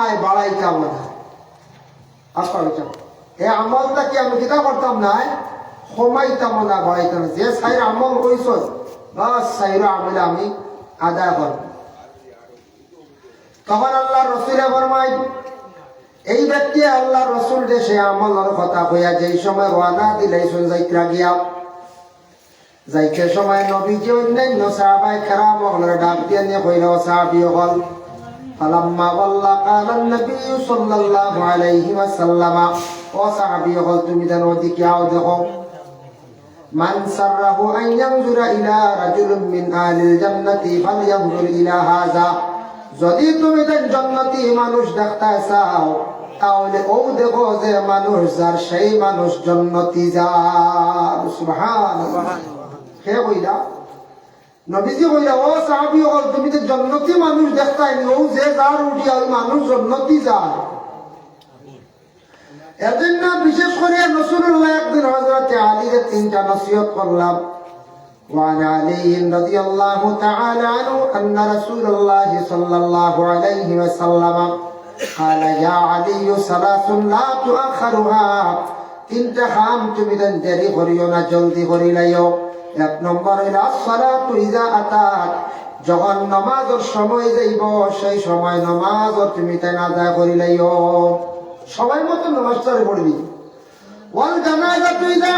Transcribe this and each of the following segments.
নাই বাড়াইতাম না। আসলে এ আমলটা কি আমি কিতা করতাম না কমাইতাম না। বাড়াইতাম যে সাইর আমল কইস বাস সাইর আমলে আমি আদায় করব। তখন আল্লাহ রসুলে ফরমাই এই ব্যক্তি আল্লাহ রসুল দেশে আমলের কথা কইয়া যেই সময় রানা দিলাইছুন, যাইত্রা গিয়া, যাইতে সময় নবীজি অন্যান্য সাহাবাই খারাপ হলের ডাক দিয়ে নিয়ে কইল সাহাবি হল فلما ولى قال النبي صلى الله عليه وسلم وصحبه قال تمدن وديك يا ودخو من سره أن ينظر إلى رجل من أهل الجنة فلينظر إلى هذا যদি তুমি দেখ জন্নতি মানুষ দেখতে চাও তাহলে ও দেখো যে মানুষ যার সেই মানুষ জন্নতি যার সুবহান কে কইলা নবীজি কইলা ও সাহাবী হল তুমি যে জন্নতি মানুষ দেখতাই নি ও যে যার উঠিয়া ওই মানুষ জন্নতি যায় এর জন্য বিশেষ করে রসুল্লাহ একদিন হজরত আলীর তিনটা নসিহত করলাম وعن علي رضي الله تعالى عنه أن رسول الله صلى الله عليه وسلم قال يا علي ثلاث لا تؤخرها তিনটা খাম তুমি দেন দেরি করিও না জলদি করি লাইও এক নম্বর যখন নমাজের সময় যাইব, সেই সময় নমাজও তুমি তাই আদায় করি লাইও সময় মতো নমাজটা পড়বি। জানাজা তুই যা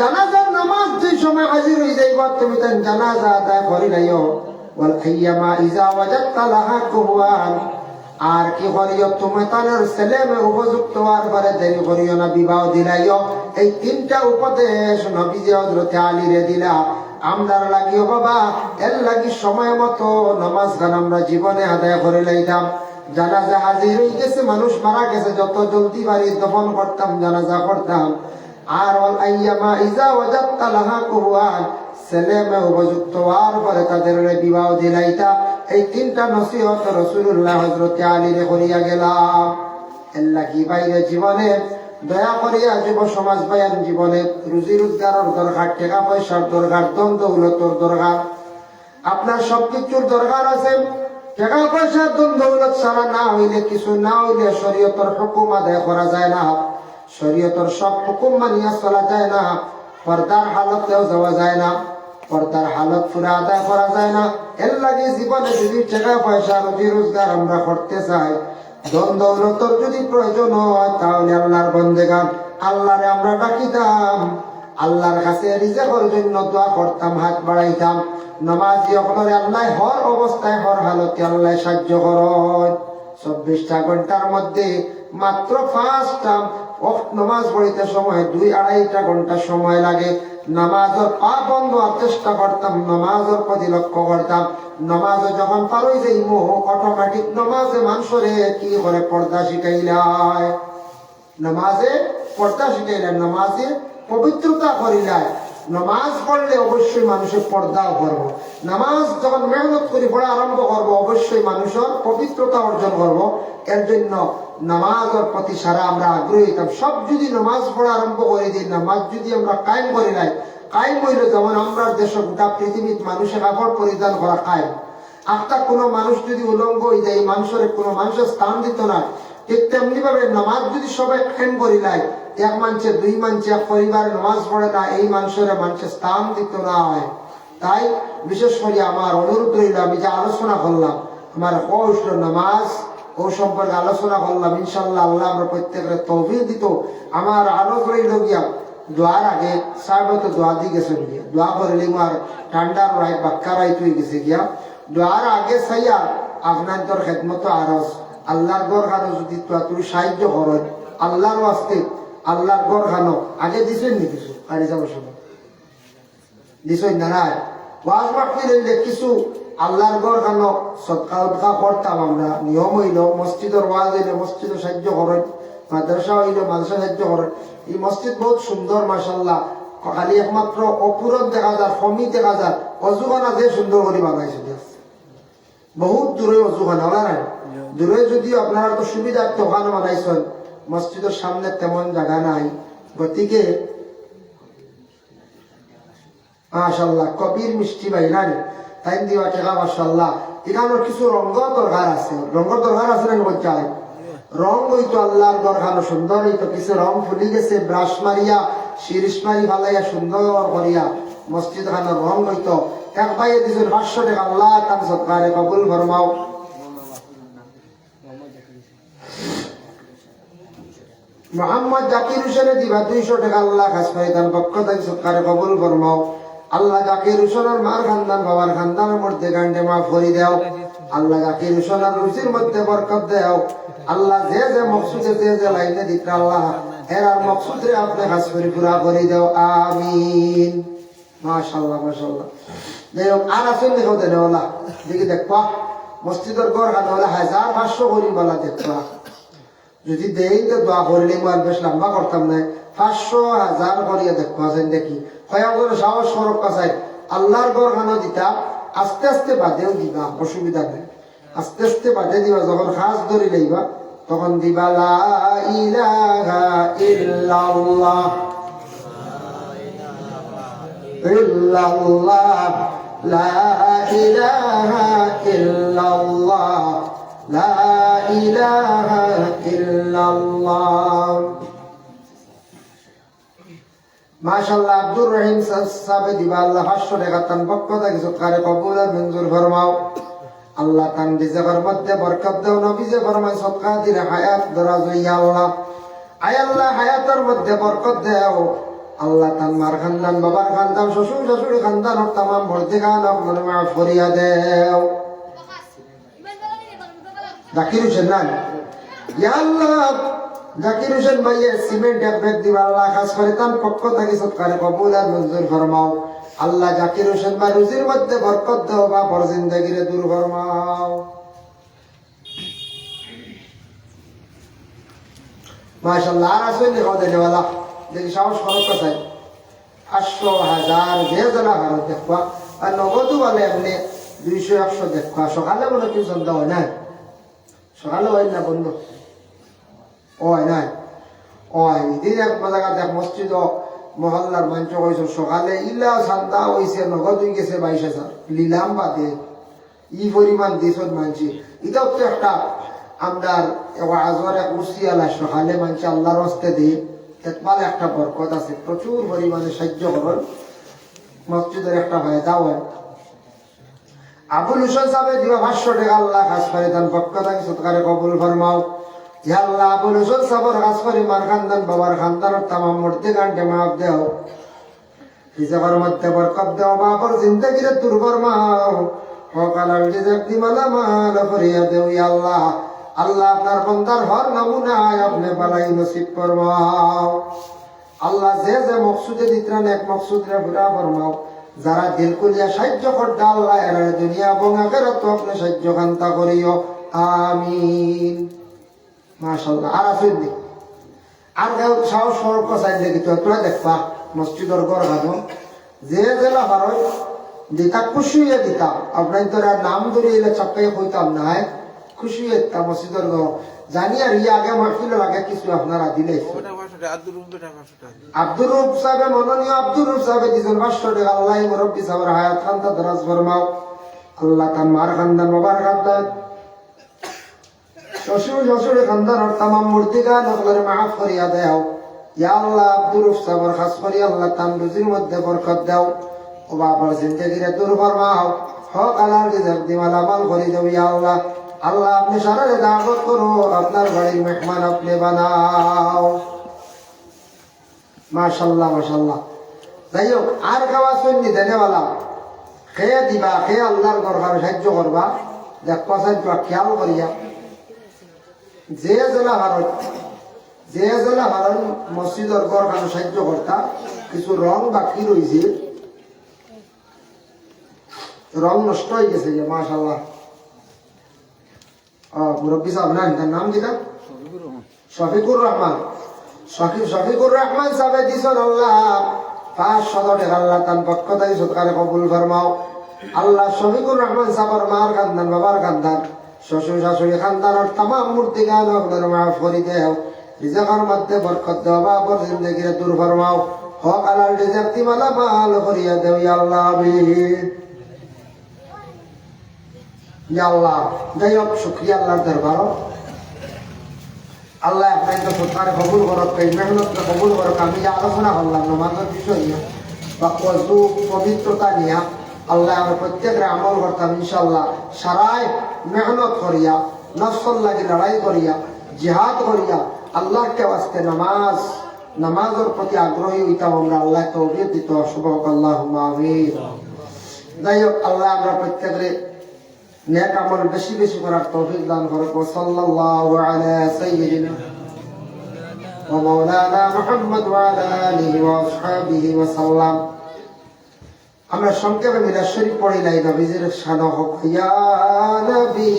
জানাজার নামাজ যে সময় হাজির হয়ে যাইব, তুমি তাই জানাজা আদায় করি লাইও ওয়াল ইজা আর কি করিও? তুমি তার ছেলে উপযুক্ত হওয়ার পরে দেরি করিও না, বিবাহ দিলাইও। এই তিনটা উপদেশ নবীজি হজরতে আলীরে দিলা। আমরার লাগিও বাবা এর লাগি সময় মতো নমাজ গান আমরা জীবনে আদায় করে লাইতাম। জানাজা হাজির হয়ে গেছে, মানুষ মারা গেছে, যত জলদি বাড়ি দফন করতাম, জানাজা করতাম। আর ওয়াল আইয়ামা ইজা ওয়াজাদতা লাহা কুহওয়ান ছেলে মেয়ে উপযুক্ত হওয়ার পরে তাদের বিবাহ দিলাইতা। এই তিনটা নসিহত রসুল্লাহ হজরতে আলীরে করিয়া গেলাম। এল্লা কি বাইরে জীবনে দয়া করিয়া যুব সমাজ বায়ান জীবনে রুজি রোজগারের দরকার, টাকা পয়সার দরকার দ্বন্দ্ব দৌলতর দরকার। আপনার সবকিছুর দরকার আছে। টাকা পয়সার দ্বন্দ্ব দৌলত ছাড়া না হইলে, কিছু না হইলে শরীয়তর হুকুম আদায় করা যায় না। শরীয়তর সব হুকুম মানিয়া চলা যায় না। পর্দার হালতেও যাওয়া যায় না। পর্দার হালত পুরা আদায় করা যায় না। এর লাগে জীবনে যদি টাকা পয়সা রুজি রোজগার আমরা করতে চাই দৌলতর যদি প্রয়োজন হয়, তাহলে আল্লাহর বন্দেগান, আল্লাহরে আমরা ডাকিতাম। আল্লাহর কাছে রিজেকর জন্য দোয়া করতাম, হাত বাড়াইতাম। নমাজি অকলরে আল্লাহ, হর অবস্থায়, হর হালতে আল্লাহ সাহায্য করয় চব্বিশটা ঘণ্টার মধ্যে মাত্র পাঁচটা নামাজ পড়িতে সময়, দুই আড়াইটা ঘণ্টা সময় লাগে। নামাজের পা বন্ধ চেষ্টা করতাম, নামাজের প্রতি লক্ষ্য করতাম। নামাজ যখন পারই মোহ অটোমেটিক নামাজে মানুষরে কি করে পর্দা শিখাইলায় নামাজে পর্দা শিখাইলেন নামাজে পবিত্রতা করিলায় নামাজ পড়লে অবশ্যই মানুষের পর্দাও করব নামাজ যখন মেহনত করে পড়া আরম্ভ করব, অবশ্যই মানুষের পবিত্রতা অর্জন করব। এর জন্য নামাজের প্রতি সারা আমরা আগ্রহী। সব যদি নামাজ পড়া আরম্ভ করে দিই, নামাজ যদি আমরা কায়েম করি নাই, কায়েম হইলে যেমন আমরা দেশ গোটা পৃথিবীর মানুষের কাপড় পরিধান করা কায়েম। একটা কোনো মানুষ যদি উলঙ্গ হয়ে যায়, মানুষের কোনো মানুষের স্থান দিত না, ঠিক তেমনি ভাবে নামাজ যদি সবাই কায়েম করি নাই এক মানছে দুই মানছে এক পরিবার নামাজ পড়ে না এই মানুষের মানুষের স্থান দিত না হয়। তাই বিশেষ করে আমার অনুরোধ রইল, আমি যে আলোচনা করলাম, আমার কষ্ট নামাজ, ও সম্পর্কে আলোচনা করলাম ইনশাল্লাহ আল্লাহ আমরা প্রত্যেকের তহবিল দিত। আমার আলোচ রইল গিয়া দোয়ার আগে, সাহেব তো দোয়া দিয়ে গেছে গিয়া। দোয়া করলে আমার ঠান্ডার রায় বাক্কা রায় তুই গেছে গিয়া। দোয়ার আগে সাইয়া আপনার তোর খেদমত আরস আল্লাহর খানো যদি তুই সাহায্য করেন, আল্লাহর আসতে আল্লাহর গড় খানো। আগে দিছেন নি কিছু? আরে যাব সময় দিছই না? নাই। ওয়াজ বাকি রইলে কিছু আল্লাহর গড় কেন সৎকা উৎকা করতাম আমরা। নিয়ম হইল মসজিদের ওয়াজ হইলে মসজিদে সাহায্য করেন মাদ্রাসা হইলে মাদ্রাসা সাহায্য করেন। এই মসজিদ বহুত সুন্দর মাসাল্লাহ খালি একমাত্র অপুরত দেখা যায় কমি দেখা যায়। অজুখানা যে সুন্দর করে বানাইছে বহুত দূরে অজুখানা ওলা নাই দূরে যদিও আপনারা তো সুবিধা ওখানে বানাইছেন। মসজিদের সামনে তেমন জায়গা নাই। গতিকে মাশাল্লাহ কবির মিষ্টি ভাই নানি তাই দিবা টেকা মাশাল্লাহ এখানোর কিছু রঙর দরকার আছে। রঙর দরকার আছে না বলছাই রং হইতো আল্লাহর দরকার, সুন্দর হইতো। কিছু রং ফুলি গেছে, ব্রাশ মারিয়া শিরিষ মারি ফালাইয়া, সুন্দর করিয়া। মসজিদ খানোর রং হইতো। এক ভাইয়ে দিছেন পাঁচশো টাকা, আল্লাহ তার সৎকারে কবুল ফরমাও। মোহাম্মদ জাকির হোসেনে দিবা দুইশো টাকা আল্লাহ খাস পাই তার পক্ষ থেকে সৎকারে কবুল ফরমাও আল্লাহ জাকির হোসেনের মার খানদান, বাবার খানদানের মধ্যে গান্ডে মাফ করি দেও। আল্লাহ জাকির হোসেনের রুচির মধ্যে বরকত দেও। আল্লাহ যে যে মকসুদে, যে যে লাইনে দিতে আল্লাহ এরার মকসুদে আপনি খাস করে পুরা করে দেও। আমিন। মাশাল্লাহ মাশাল্লাহ যাই আর আসেন দেখো দেনেওয়ালা দেখি দেখবা। মসজিদের গড় খানে হাজার পাঁচশো করি বলা দেখবা। যদি দেই দোয়া করলে মার বেশ লম্বা করতাম না। পাঁচশো হাজার করিয়া দেখো দেখি। কয়া সাহস সরক কাছাই আল্লাহর গড় খানো দিতা, আস্তে আস্তে বাদেও দিবা, অসুবিধা নেই। আস্তে আস্তে বাদে দিবা, যখন খাস ধরি লইবা, তখন দিবা, লা ইলাহা ইলাহা ইল্লাল্লাহ। মাশাআল্লাহ আব্দুর রহিম সাহেব দিবা, আল্লাহ পাঁচশো টাকা তান পক্ষ থেকে সৎকারে কবুল আর মঞ্জুর ফরমাও। আল্লাহ তান রিজেকের মধ্যে বরকত দেও দিলে হায়াত দরাজ হইয়া আল্লাহ। আয় আল্লাহ, হায়াতের মধ্যে বরকত দেও। আল্লাহ তান মার খানদান, বাবার খানদান, শ্বশুর শাশুড়ি খানদান ও তামাম ভর্তি খান আপনার মা ফরিয়া দেও। জাকির হোসেন না জাকির হোসেন ভাইয়ের সিমেন্ট ব্যাগ দিবা আল্লাহ খাস করে, তার পক্ষ থেকে সৎকারে কবুল আর মঞ্জুর ফরমাও। আল্লাহ জাকির হোসেন ভাই রুজির মধ্যে বরকত দেও, বা পর জিন্দগিরে দূর ফরমাও। মাশাল্লাহ আর আসবেন দেখো দেনেওয়ালা দেখি সাহস খরচ কোথায়? পাঁচশো হাজার যে জনা ভারত দেখবা, আর নগদও বলে এমনি দুইশো একশো দেখবা। সকালে মনে কেউ সন্ধ্যা হয় না? সকালে হয় না বন্ধু। ওই নাই। ওই দিন এক জায়গা দেখ মসজিদ মহল্লার মঞ্চ হয়েছে সকালে ইলা সান্দা হয়েছে নগদ হয়ে গেছে বাইশ হাজার লিলাম বাদে ই পরিমাণ দিছত মানছি। এটাও তো একটা আপনার আজর এক উসিয়ালা সকালে মানছি আল্লাহর হস্তে দিয়ে একমাল একটা বরকত আছে। প্রচুর পরিমাণে সাহায্য করেন। মসজিদের একটা ফায়দা হয়। আবুল হোসেন সাহেব দিবা পাঁচশো টাকা আল্লাহ খাস করে দেন পক্ষ থেকে সৎকারে কবুল ফরমাও। আল্লাহ, আবুল হোসেন সাহেবের খাস করে মার খানদান বাবার খানদানের তামাম মূর্তি গানটে মাপ দেও। হিসাবের মধ্যে বরকত দেও, বাপর জিন্দগিরে তুর ফরমাও। সকাল রিজেক দিমালা মাল ফরিয়া দেও আল্লাহ। আল্লাহ আপনার বন্দার হর নমুনায় আপনি বালাই নসিব ফরমাও। আল্লাহ যে যে মকসুদে দিতরান এক মকসুদে পুরা ফরমাও। যারা দিল করিয়া সাহায্য করতে আল্লাহ এরা দুনিয়া এবং আখেরাত আপনি সাহায্য কান্তা করিও। আমিন। আর আছেন নি? আর কেউ সাহস সড়ক চাই দেখি তো তোরা দেখবা, মসজিদর গানো যে জেলা ভারত দিতা খুশি দিতা আপনার তোরা নাম ধরে এলে চক্কাই হইতাম নাই। খুশি দিতাম মসজিদর গড় জানি আর ইয়ে আগে মাহফিল আগে কিছু আপনারা দিলে আব্দুর রূপ সাহেব মনোনীয় আব্দুর রূপ সাহেব দিয়েছেন পাঁচশো টাকা। আল্লাহ মুরব্বী সাহেবের হায়াত খান্তা দরাজ ফরমাও। আল্লাহ তার মার খান্দান বাবার খান্দান শ্বশুর শ্বশুরের খান্দান তামাম মূর্তি গান সকলের মাফ করিয়া দেও। ইয়া আল্লাহ আব্দুর রূপ সাহেবের খাস করি আল্লাহ তাম রুজির মধ্যে বরকত দেও। ও বাবার জিন্দগিরে দূর ফরমাও। হক আল্লাহ রিজাক দিমাল আমাল করি দেও ইয়া আল্লাহ। আল্লাহ আপনি সারারে দাওয়াত করো আপনার বাড়ির মেহমান আপনি বানাও। মাশাল্লাহ মাশাল্লাহ। যাই হোক আর খাওয়া শুননি দেনেওয়ালা খেয়ে দিবা খেয়ে আল্লাহর দরকার সাহায্য করবা? দেখবা সাহায্য খেয়াল করিয়া। যে জেলা ভারত যে জেলা ভারত মসজিদর গড় সাহায্য করতা, কিছু রং বাকি রয়েছে রং নষ্ট হয়ে গেছে, মাশাল্লাহ। মুরব্বী সাহেব, না, তার নাম যেটা শফিকুর রহমান। শফিক শফিকুর রহমান সাহেব দিছন আল্লাহ পাঁচ শত টাকা আল্লাহ তার পক্ষ থেকে সৎকারে কবুল ফরমাও। আল্লাহ শফিকুর রহমান সাহেবের মার কান্দান বাবার কান্দান শ্বশুর শাশুড়ি খানদানের তামাম মূর্তি গান আপনার মাফ করি দেও। রিজাকার মধ্যে বরকত দেও বাবর জিন্দগিরে দূর ফরমাও। হক আলাল রিজাক তিমালা মাল করিয়া দেও আল্লাহ আমিন। আল্লাহ যাই হোক শুক্রিয়া আল্লাহর দরবার। আল্লাহ আপনাকে সরকার কবুল করক, এই মেহনতকে কবুল করক। আমি যে আলোচনা করলাম নমাজের বিষয় নিয়ে, বা কজু পবিত্রতা নিয়ে, আল্লাহ আমরা প্রত্যেকের আমল করতাম ইনশাল্লাহ সারাই মেহনত করিয়া, নফসল লাগি লড়াই করিয়া, জিহাদ করিয়া আল্লাহকে বাস্তে নামাজ, নামাজের প্রতি আগ্রহী হইতাম আমরা। আল্লাহ তৌফিক দিত। শুভ আল্লাহ যাই হোক আল্লাহ আমরা প্রত্যেকের নেক আমল বেশি বেশি করার তৌফিক দান করুক। সাল্লাল্লাহু আলা সাইয়্যিদিনা ওয়া মাওলানা মুহাম্মদ ওয়া আলা আলিহি ওয়া আসহাবিহি ওয়া সাল্লাম। আমরা সংক্ষেপে মিলাদ শরীফ পড়ি নাই নবীজির সাদা হক। ইয়া নবী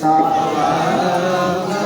সাল্লাল্লাহু সালাম